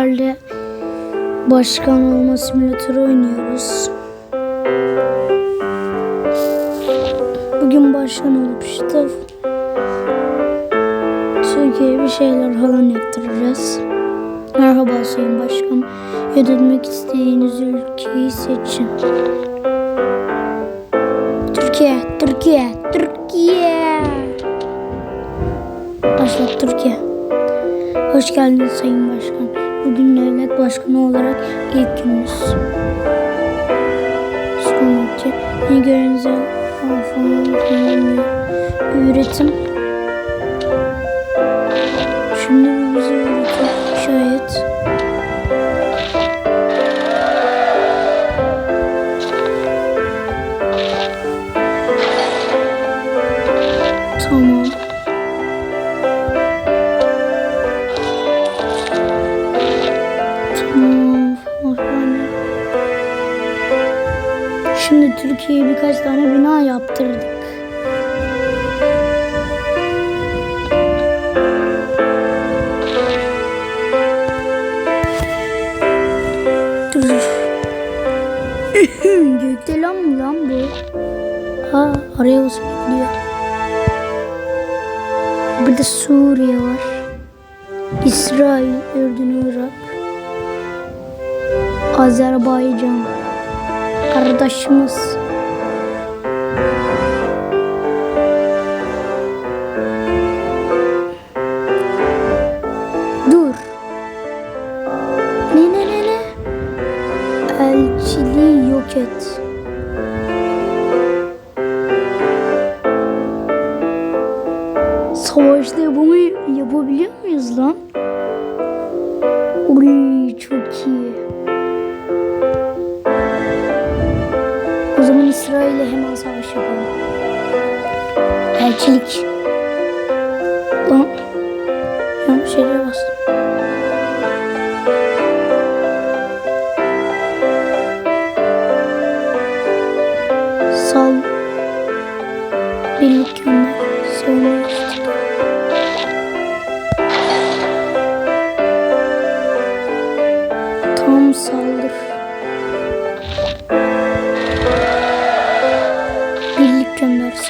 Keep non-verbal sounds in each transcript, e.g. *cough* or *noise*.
sizlerle başkan olma simülatörü oynuyoruz. Bugün başkan olup işte Türkiye'ye bir şeyler falan yaptıracağız. Merhaba Sayın Başkan. Yönetmek istediğiniz ülkeyi seçin. Türkiye, Türkiye, Türkiye. Başlat Türkiye. Hoş geldiniz Sayın Başkan. Bugün devlet başkanı olarak ilk gününüz. Sonraki yeni görevinize falan üretim. Şimdi bu bizi öğretiyor. Şayet. Türkiye'ye birkaç tane bina yaptırdık. Dur. *laughs* Gökdelen mi lan bu? Ha araya basıp gidiyor. Burada Suriye var. İsrail, Ürdün, Irak. Azerbaycan. Kardeşimiz. Dur. Ne ne ne ne? Elçiliği yok et. Savaşta yapamayı yapabiliyor muyuz lan? Uy çok iyi. Yapalım. Elçilik. Lan. Yanlış yere bastım. Sal. Birlik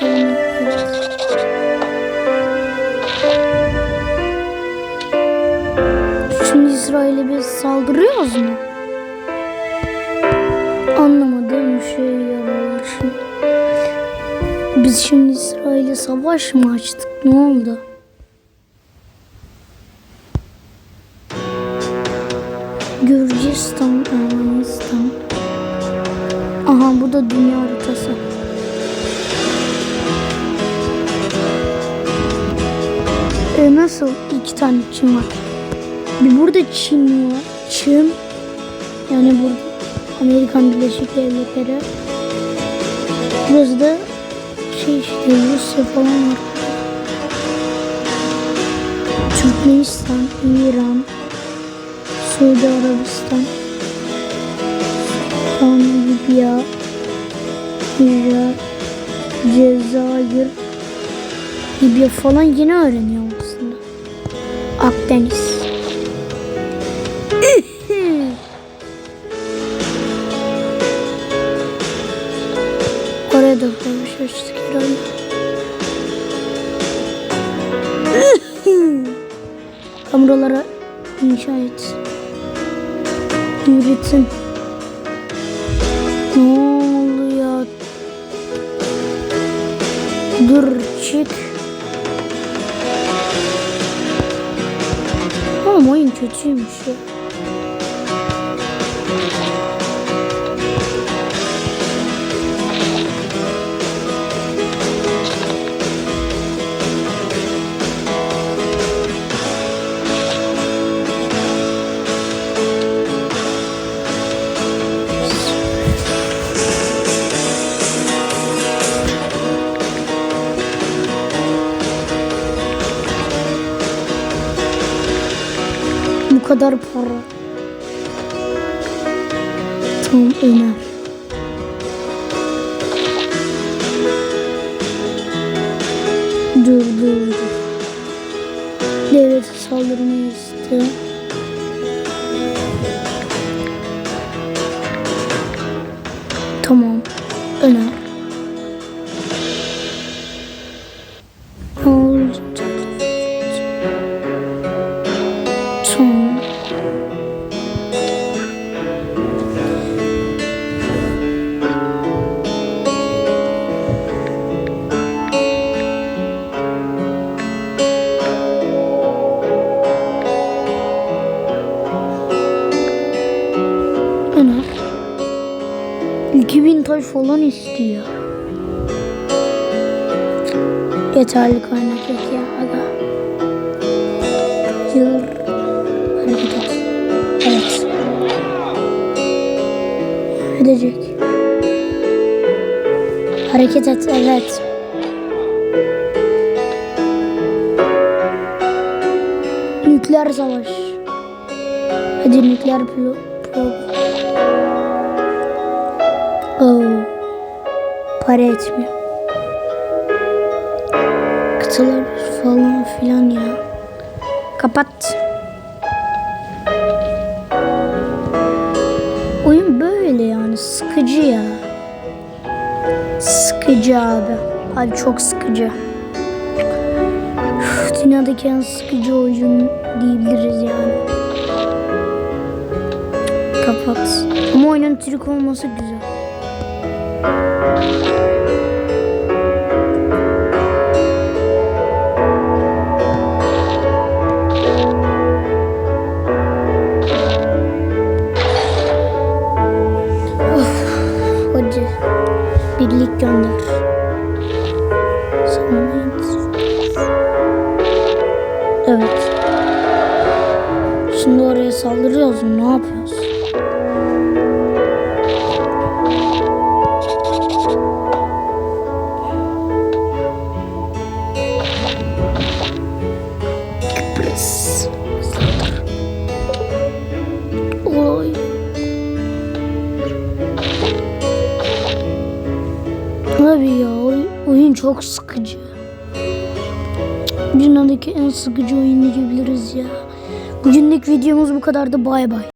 Sonra Şimdi İsrail'e biz saldırıyoruz mu? Anlamadığım şey yaralar şimdi. Biz şimdi İsrail'e savaş mı açtık? Ne oldu? Gürcistan, Ermenistan. Aha bu da dünya haritası. Nasıl iki tane Çin var? Bir burada Çin var. Çin. Yani burada Amerikan Birleşik Devletleri. Burası da şey işte Rusya falan var. Türkmenistan, İran, Suudi Arabistan, Sudan, Libya, Irak, Cezayir, Libya falan yeni öğreniyorum. Akdeniz. Oraya da koymuş açtık herhalde. Kameralara inşa et. Üretim. Ne oluyor? Dur çık. Oyun kötüymüş ya. Bu kadar para. Tam Ömer. Dur dur dur. Devlet saldırmayı istiyor. Tamam. Önemli. 2000 taş falan istiyor. Yeterli kaynak yok ya aga. Yılır. Hareket et. Evet. Edecek. Hareket et evet. Nükleer savaş. Hadi nükleer pro program. Para etmiyor. Kıtalar falan filan ya. Kapat. Oyun böyle yani sıkıcı ya. Sıkıcı abi. Abi çok sıkıcı. Üf, Dünyadaki en sıkıcı oyun diyebiliriz yani. Kapat. Ama oyunun Türk olması güzel. Birlik gönder. Evet. Şimdi oraya saldırıyoruz? Ne yapıyoruz? Oyun çok sıkıcı. Dünyadaki en sıkıcı oyun diyebiliriz ya. Bugünlük videomuz bu kadardı. Bay bay.